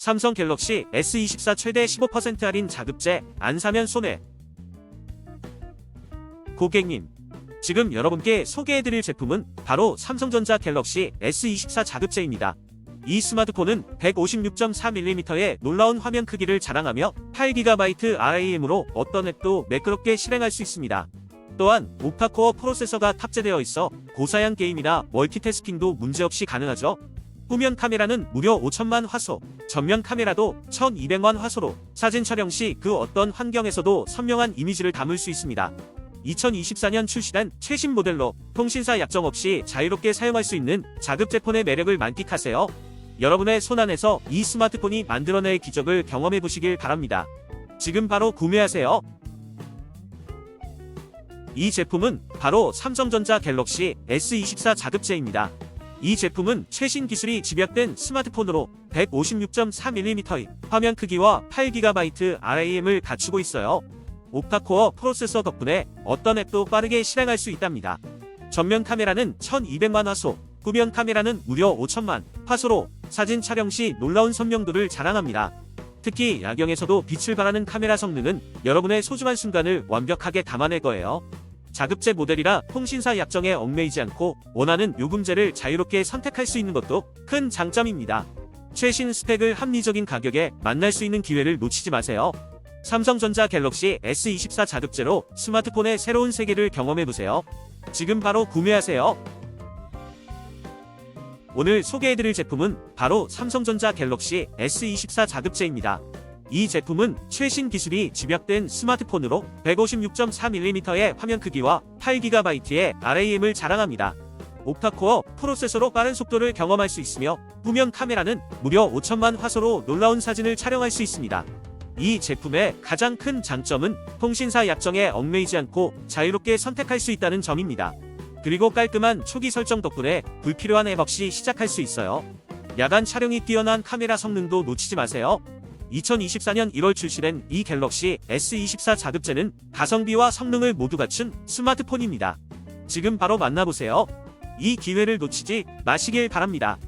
삼성 갤럭시 S24 최대 15% 할인 자급제 안 사면 손해. 고객님, 지금 여러분께 소개해드릴 제품은 바로 삼성전자 갤럭시 S24 자급제입니다. 이 스마트폰은 156.4mm의 놀라운 화면 크기를 자랑하며 8GB RAM으로 어떤 앱도 매끄럽게 실행할 수 있습니다. 또한 옥타코어 프로세서가 탑재되어 있어 고사양 게임이나 멀티태스킹도 문제없이 가능하죠. 후면 카메라는 무려 5천만 화소, 전면 카메라도 1200만 화소로 사진 촬영 시 그 어떤 환경에서도 선명한 이미지를 담을 수 있습니다. 2024년 출시된 최신 모델로 통신사 약정 없이 자유롭게 사용할 수 있는 자급제폰의 매력을 만끽하세요. 여러분의 손안에서 이 스마트폰이 만들어낼 기적을 경험해 보시길 바랍니다. 지금 바로 구매하세요. 이 제품은 바로 삼성전자 갤럭시 S24 자급제입니다. 이 제품은 최신 기술이 집약된 스마트폰으로 156.4mm의 화면 크기와 8GB RAM을 갖추고 있어요. 옥타코어 프로세서 덕분에 어떤 앱도 빠르게 실행할 수 있답니다. 전면 카메라는 1200만 화소, 후면 카메라는 무려 5000만 화소로 사진 촬영 시 놀라운 선명도를 자랑합니다. 특히 야경에서도 빛을 발하는 카메라 성능은 여러분의 소중한 순간을 완벽하게 담아낼 거예요. 자급제 모델이라 통신사 약정에 얽매이지 않고 원하는 요금제를 자유롭게 선택할 수 있는 것도 큰 장점입니다. 최신 스펙을 합리적인 가격에 만날 수 있는 기회를 놓치지 마세요. 삼성전자 갤럭시 S24 자급제로 스마트폰의 새로운 세계를 경험해보세요. 지금 바로 구매하세요. 오늘 소개해드릴 제품은 바로 삼성전자 갤럭시 S24 자급제입니다. 이 제품은 최신 기술이 집약된 스마트폰으로 156.4mm의 화면 크기와 8GB의 RAM을 자랑합니다. 옥타코어 프로세서로 빠른 속도를 경험할 수 있으며 후면 카메라는 무려 5천만 화소로 놀라운 사진을 촬영할 수 있습니다. 이 제품의 가장 큰 장점은 통신사 약정에 얽매이지 않고 자유롭게 선택할 수 있다는 점입니다. 그리고 깔끔한 초기 설정 덕분에 불필요한 앱 없이 시작할 수 있어요. 야간 촬영이 뛰어난 카메라 성능도 놓치지 마세요. 2024년 1월 출시된 이 갤럭시 S24 자급제는 가성비와 성능을 모두 갖춘 스마트폰입니다. 지금 바로 만나보세요. 이 기회를 놓치지 마시길 바랍니다.